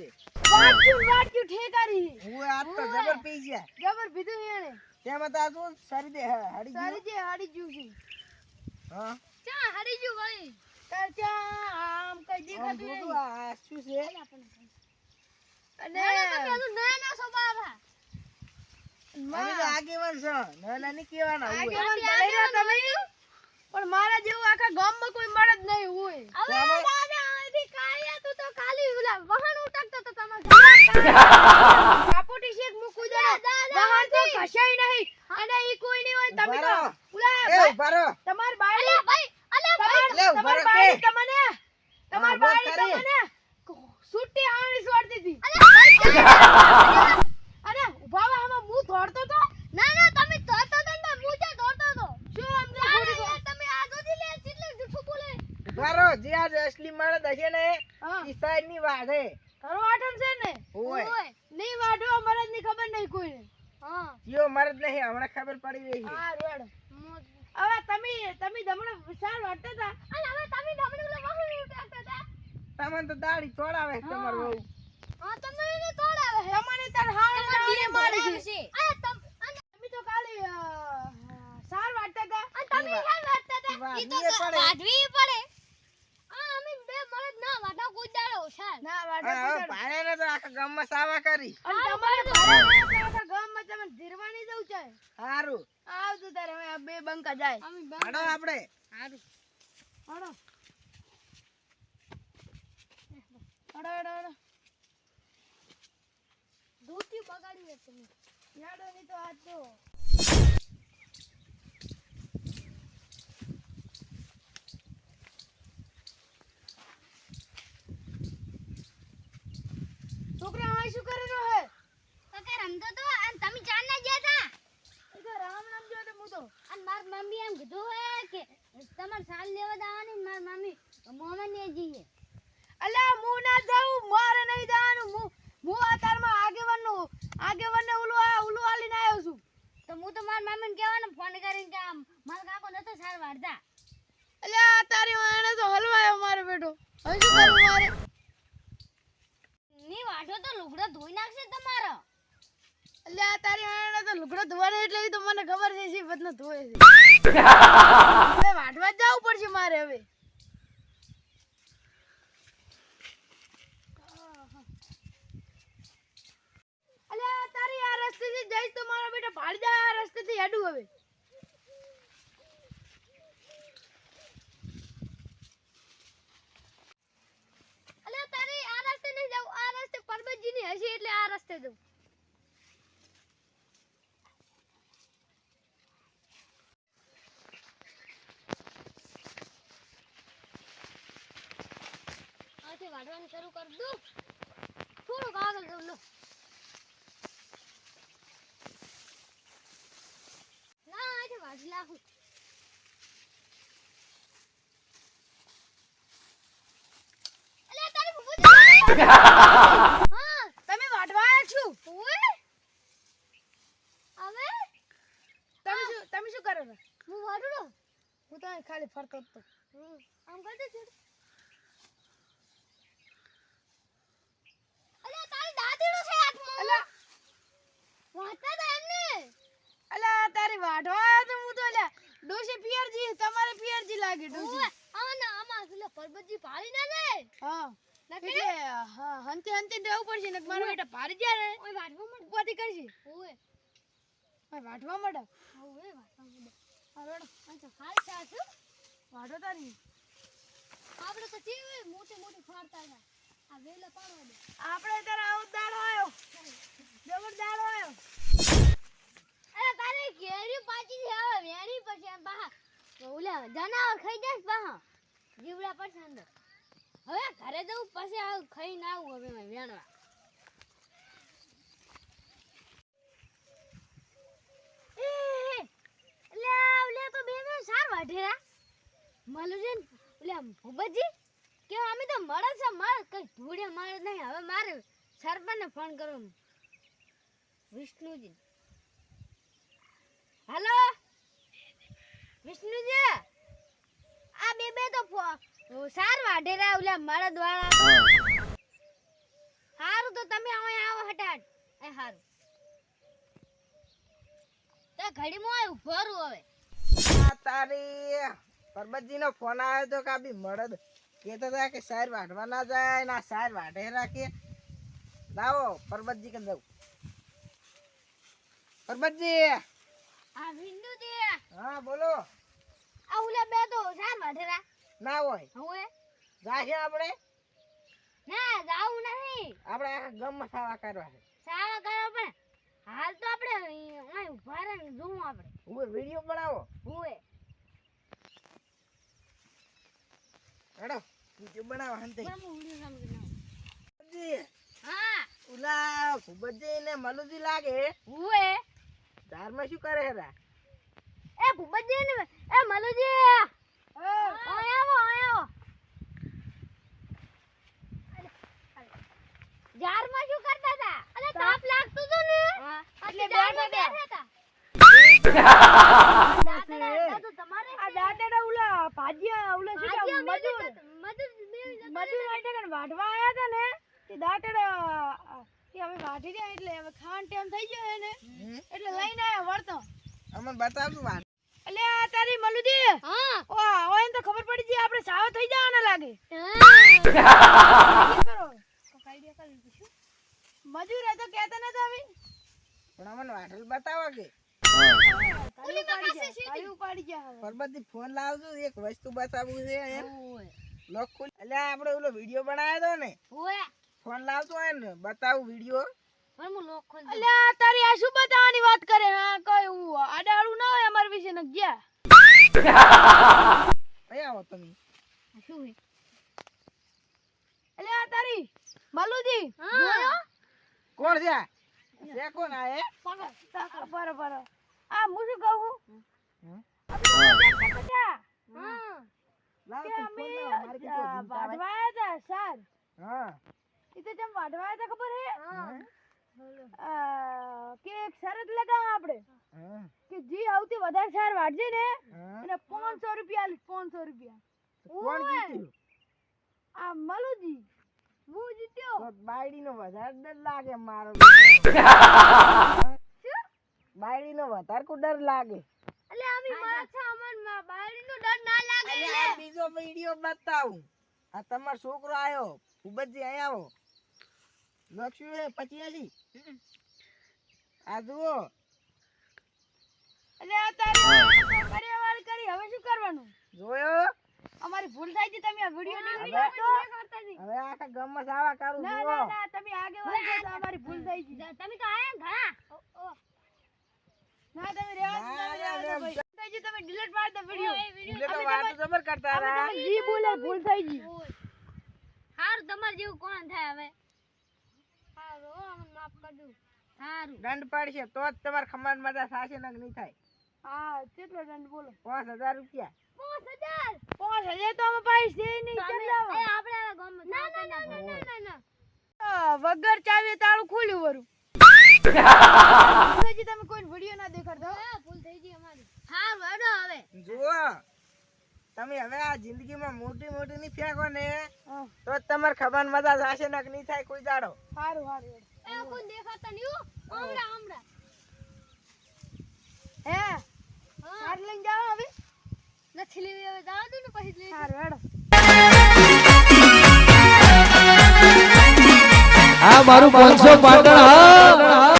રે વાટક્યું વાટક્યું ઠેકારી હું આજ તો જબર પી ગયા. જબર પીધું એને? તેમાં તો આ તું સરી દે હા, હાડી સારી ગયું. જે હાડી જ્યું છે. હા? ચા હાડી જ્યું ભાઈ? તાર ચા આમ કઈ આમ દેખાતું જોતું નહીં આ આ શું છે? અને અમે તો આગેવાન છો. નાના ની કેવાના હોય. આગેવાન ભલે રહ્યા તમે? પણ મારા જેવું આખા ગામમાં કોઈ મળે જ નહીં હોય. કાપોટી શેક મૂકું દે વાહન તો ઘસાય નહીં. અને ઈ કોઈ નહીં હોય. તમે તો. ઉલા એ ઊભા તમાર તમાર બાયડી ભાઈ લે, ભાઈ તમાર તમને તમાર હા, બોલ બાયડી તારી. તમને સુટ્ટી આણી છોડતી હતી અને ઊભા વા આમાં હું દોડતો તો ના ના તમે દોડતો તો ને હું જે દોડતો તો શું આમ તમે આ જોજી લે કેટલે જૂઠું બોલે ઊભા રહો. જે આ અસલી મળદ હશે ને ઈ સાઈડની હે ઘરો આઠમ છે ને? ઓય. નહીં વાઢો મરદની ખબર નહીં કોઈને હા. જીઓ મળદ નહીં હમણાં ખબર પડી રહી હા રોડ. હવે તમે તમે દમણે વિશાળ વાટતા હતા? અને હવે તમે દમણે ઓલા વાહન ઉઠાવતા હતા? તમને તો દાડી તોડાવે તમાર વહુ. હા તમને ને તોડાવે તમને તાર હાણ નાવડે મારે છે. આ તમ તો ખાલી સાર વાટતા હતા. અને તમે ઈ વાટતા હતા. ઈ તો વાઢવી પડે. ના વાટા કુદાડો સાર ના અને હવે ભાણેને તો આખા ગામમાં સાવા કરી. અને તમારે ભારે આખા ગામમાં તમે ધીરવાની જવું છે હારું. આવતું તારે હવે બે બંકા જાય. હાડો આપણે. હાડો. હાડો હાડો હાડો. ધોતી બગાડી તમે. યાડો ની તો આજ તો છોકરા આ શું કરે રહ્યો હે કાકા રમતો તો અને તમે ચાર ના ગયા તા એ તો રામ નામ તો અને માર મમ્મી એમ કીધું હે કે તમારે સાલ લેવા દાવાની માર મમ્મી મોમન ને જઈએ. અલે હું ના જાઉં મારે નહીં જવાનું. હું હું આ તારમાં આગેવાનનું આગેવાનને ઓલું આ ઓલું આલીને આવ્યો છું. તો હું તો માર મમ્મીને કહેવાનો ફોન કરીને કે આમ મારા કાકો નતો સાર વાળતા. અલ્યા તારી વાણે તો હલવાયો મારો બેટો. હવે શું કરું મારે? ની વાઢો તો લુગડો ધોઈ નાખશે તમારો. અલ્યા તારી એને તો લુગડો ધોવાનો એટલે તો મને ખબર છે સી બધનો ધોવે છે. હવે વાટવા જ જવું પડશે મારે હવે. અલ્યા તારી આ રસ્તેથી જઈશ તો મારો બેટા ભાડી જાય આ રસ્તેથી હેડું હવે. અલ્યા તારે આ રસ્તે નહીં જાવ આ રસ્તે પરબતજી ની હશે એટલે આ રસ્તે જવું આથી વાઢવાનું શરૂ કરી દઉં થોડુંક આગળ જવું લો ના તમે વાટવા છો હવે તમે શું તમે શું કરો હું વાડુડો હું તો ખાલી ફરતો જ તો આમ કરતો છું અલ્યા તારી દાદીડું છે હાથમાં અલ્યા વાતા તા એમને અલ્યા તારી વાટવા આવ્યા તો હું તો અલ્યા ડોશી પિયરજી તમારે પિયરજી લાગે ડોશી. ઓય આમાં આમાં પેલા પરબતજી પાડી ના લે હા? એટલે હા હંતે હંતે રહેવું પડશે ને મારો બેટા ભારી જાય રે. ઓય વાટવા મત ઉપાધિ કરશે ઓય. ઓય વાટવા માંડે. ઓય વાટવા મત હા રેડો. અચ્છા હાલ ચાસુ વાટો તારી. આપણે તો ચેવે મોટી મોટી ફાડતા હતા. આ વેલા પાડવા દે. આપણે તારા આવો દાડો આવ્યો જબર દાડો આવ્યો કેરી પાછી છે હવે વેણી પછી આમ બા ઓલા જનાવર ખાઈ જાય બા જીવડા પડશે અંદર. હવે ઘરે જવું પછી આવું ખાઈ ના આવું હવે વેણવા. વાઢેરા માલું છે ને, ઓલા અમે તો મળે છે, મળે. કઈ ધૂળે મળે નહીં. હવે મારે સરપંચને ફોન કરો વિષ્ણુજી. હેલો? વિષ્ણુજી? આ બે બે તો સાર વાઢેરા ઓલા મારા દ્વારા. હારું તો તમે અહીંયા આવો હટાટ એ હારું. તો ઘડીમાં આવ્યું ભરું હવે. આ તારી પરબતજી નો ફોન આવ્યો તો કાબી મળદ કેતો હતા કે સાર વાઢવા ના જાય ના સાર વાઢે રાખે. લાવો પરબતજી કે દઉં પરબતજી! આ વિંદુ દે હા બોલો. આ ઉલે બે તો સાર વાઢેરા ના હોય. હવે. જાશે આપણે? ના જાવું નથી. આપણે આખા ગામમાં સાવા કરવા છે. સાવા કરો પણ હાલ તો આપણે અહીં ઊભા રહીને જોવું આપણે. હું વીડિયો બનાવો. હુએ હેડો વીડિયો બનાવો હંતે હું હા. ઉલા ભૂપતજી ને મલુજી લાગે. હુએ ધારમાં શું કરે હેરા? એ ભૂપતજી ને એ મલુજી આવો આવો. જારમાં શું કરતા હતા? અરે તાપ લાગતો તો ને? એટલે બેઠા હતા. દાદા તો તમારે આ દાંતેડા ઉલા ભાજીયા ઉલા શું ભાજીયા કે મજૂર મજૂર વાઢવા આયા હતા ને તે દાંતેડા કે હવે વાઢી રહ્યા એટલે હવે ખાવાનો ટાઈમ થઈ ગયો એને. એટલે લઈને આયા વળતો. અમને બતાવજો વાત એટલે આ તારી મલુજી. હા. ઓ ઓ એને તો ખબર પડી ગઈ આપણે સાવ થઈ જવાના લાગે. કરો? આઈડિયા કરી પૂછ્યું મજૂર હતો કહેતા નતા હવે પણ અમને વાઢલ બતાવો કે. ફોન લાવજો એક વસ્તુ બતાવવું છે એમ. લોક ખુલ એટલે આપણે ઓલો વીડિયો બનાવ્યો તો ને. લાવતો હોય ને બતાવું વીડિયો. હું. અલ્યા તારી આ શું બતાવવાની વાત કરે? હા કોઈ એવું આડાળું ના હોય અમાર વિશે ને ગયા. અહીંયા આવો તમે? શું હે? અલ્યા આ તારી બાલુજી જોયો? કોણ છે? છે કોણ આ એ? પર પર આ હું શું કહું હા. લાવ તો તું અમે ફોન લાવ, મારે હતા સર. હા. તો જેમ વાઢવા આયા હતા ખબર હે? હા. કે એક શરત લગાવ આપણે કે જે આવતી વધારે સાર વાઢજે ને એને પાંચસો રૂપિયા આલીશ પાંચસો રૂપિયા. કોણ જીત્યું? આ મલુજી. હું જીત્યો? તો બાયડીનો વધારે ડર લાગે મારો. બાયડીનો વધારે કો ડર લાગે? એટલે આમી મારા છે અમન બાયડીનો ડર ના લાગે બીજો વિડિયો બતાવું. આ તમારો છોકરો આયો ખૂબ જ આવો લક્ષ્મી હે પચીયાસી આ જુઓ. એટલે આ તારી કરી હવે શું કરવાનું? જોયો? અમારી ભૂલ થાય છે તમે આ વિડિયો હવે ડિલીટ કરતો હવે આખા ગામમાં સાવા કરું ના ના ના તમે આગેવાન છો તો અમારી ભૂલ થઈ છે તમે તો આયા ઘણા? ના તમે રેવા દો, તમે રેવા દો ના, ભાઈ. થઈ ગઈ, તમે ડિલીટ મારી દો વિડિયો. એટલે તો વાતો જબર કરતા રહ્યા. જી બોલે ભૂલ થઈ ગઈ. હારું તમાર જેવું કોણ થાય હવે? હારું હો, અમને માફ કરજો. હારું. દંડ પડશે તો જ તમારે ખમણ મજા થશે નગ નહીં થાય. હા કેટલો દંડ બોલો? પાંચ હજાર રૂપિયા. પાંચ હજાર? પાંચ હજાર તો અમે પાસે નહીં કેટલા આપણે ના ના ના ના ના ના. ના વગર ચાવીએ તાળું ખુલ્યું વરું. તમે કોઈ વિડિયો ના દેખાડતા. ભૂલ થઈ ગઈ અમારી. હા વડો હવે. જુઓ. તમે હવે આ જિંદગીમાં મોટી મોટી ની ફેંકો ને તો તમાર ખબર મજા થશે નક નહીં થાય કોઈ દાડો. સારું સારું એ કોઈ દેખાતા નહીં હમણાં હમણાં. હે? સાર લઈને જાઓ હવે. નથી લેવી હવે જવા દો ને પછી લઈ સારું હેડો. આ મારું પાંચસો પાટણ હા.